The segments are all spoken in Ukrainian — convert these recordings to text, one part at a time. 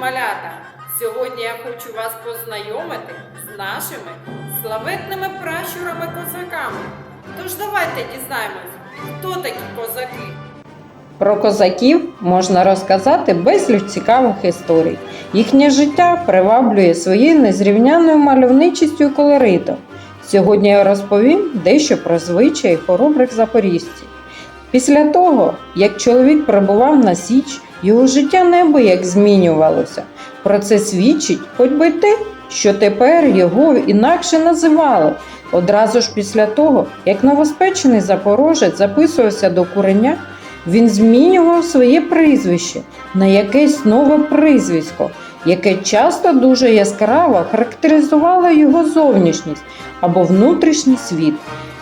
малята! Сьогодні я хочу вас познайомити з нашими славетними пращурами козаками. Тож давайте дізнаємось, хто такі козаки. Про козаків можна розказати безліч цікавих історій. Їхнє життя приваблює своєю незрівняною мальовничістю і колоритом. Сьогодні я розповім дещо про звичаї хоробрих запоріжців. Після того, як чоловік прибував на Січ, його життя неабияк змінювалося. Про це свідчить хоч би те, що тепер його інакше називали. Одразу ж після того, як новоспечений запорожець записувався до куреня, він змінював своє прізвище на якесь нове прізвисько, яке часто дуже яскраво характеризувало його зовнішність або внутрішній світ.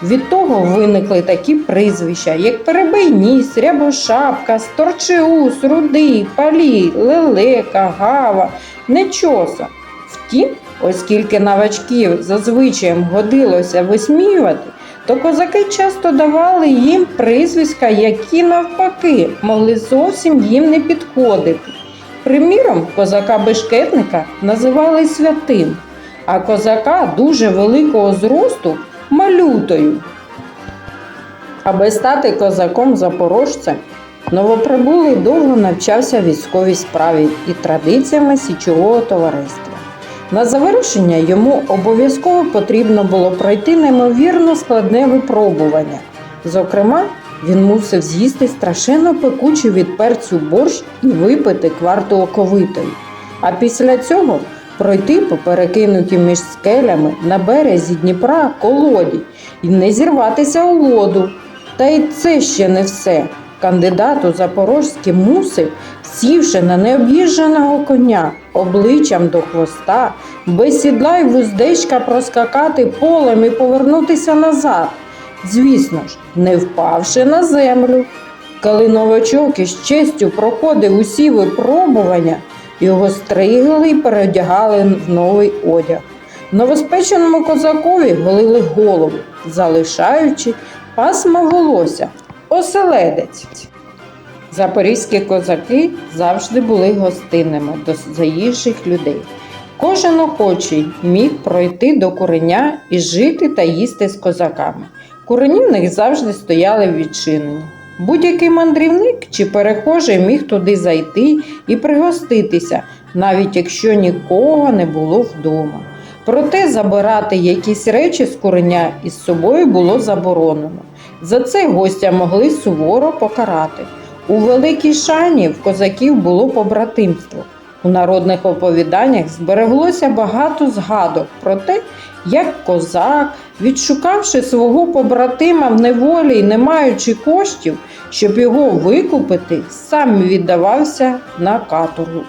Від того виникли такі прізвища, як Перебийніс, Рябошапка, Сторчеус, Рудий, Палій, Лелека, Гава, Нечоса. Втім, оскільки новачків зазвичай годилося висміювати, то козаки часто давали їм прізвиська, які навпаки могли зовсім їм не підходити. Приміром, козака бешкетника називали святим, а козака дуже великого зросту малютою. Аби стати козаком запорожцем, новоприбулий довго навчався військовій справі і традиціями січового товариства. На завершення йому обов'язково потрібно було пройти неймовірно складне випробування. Зокрема, він мусив з'їсти страшенно пекучий від перцю борщ і випити кварту оковитої. А після цього пройти по перекинутій між скелями на березі Дніпра колоді і не зірватися у воду. Та й це ще не все. Кандидат у запорожські мусив, сівши на необ'їждженого коня, обличчям до хвоста, без сідла й вуздечка проскакати полем і повернутися назад. Звісно ж, не впавши на землю. Коли новачок із честю проходив усі випробування, його стригли і переодягали в новий одяг. Новоспеченому козакові голили голову, залишаючи пасма волосся, оселедець. Запорізькі козаки завжди були гостинними до заїжджих людей. Кожен охочий міг пройти до куреня і жити та їсти з козаками. Курені в них завжди стояли відчинені. Будь-який мандрівник чи перехожий міг туди зайти і пригоститися, навіть якщо нікого не було вдома. Проте забирати якісь речі з куреня із собою було заборонено. За це гостя могли суворо покарати. У великій шані в козаків було побратимство. У народних оповіданнях збереглося багато згадок про те, як козак, відшукавши свого побратима в неволі і не маючи коштів, щоб його викупити, сам віддавався на каторгу,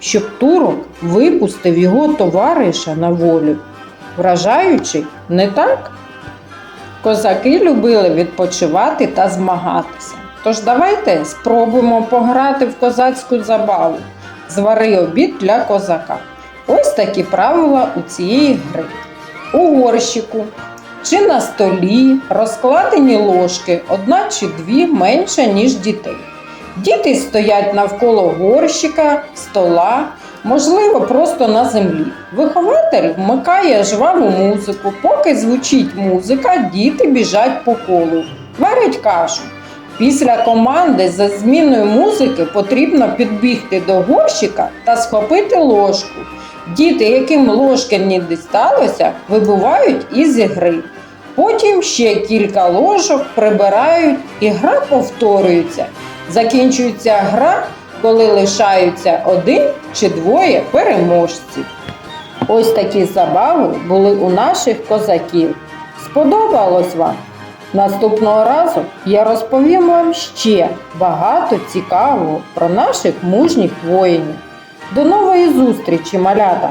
щоб турок випустив його товариша на волю. Вражаючи, не так? Козаки любили відпочивати та змагатися. Тож давайте спробуємо пограти в козацьку забаву. Звари обід для козака. Ось такі правила у цієї гри. У горщику чи на столі розкладені ложки, одна чи дві менше, ніж дітей. Діти стоять навколо горщика, стола, можливо, просто на землі. Вихователь вмикає жваву музику. Поки звучить музика, діти біжать по колу, варять кашу. Після команди за зміною музики потрібно підбігти до горщика та схопити ложку. Діти, яким ложки не дісталося, вибувають із гри. Потім ще кілька ложок прибирають і гра повторюється. Закінчується гра, коли лишаються один чи двоє переможців. Ось такі забави були у наших козаків. Сподобалось вам? Наступного разу я розповім вам ще багато цікавого про наших мужніх воїнів. До нової зустрічі, малята!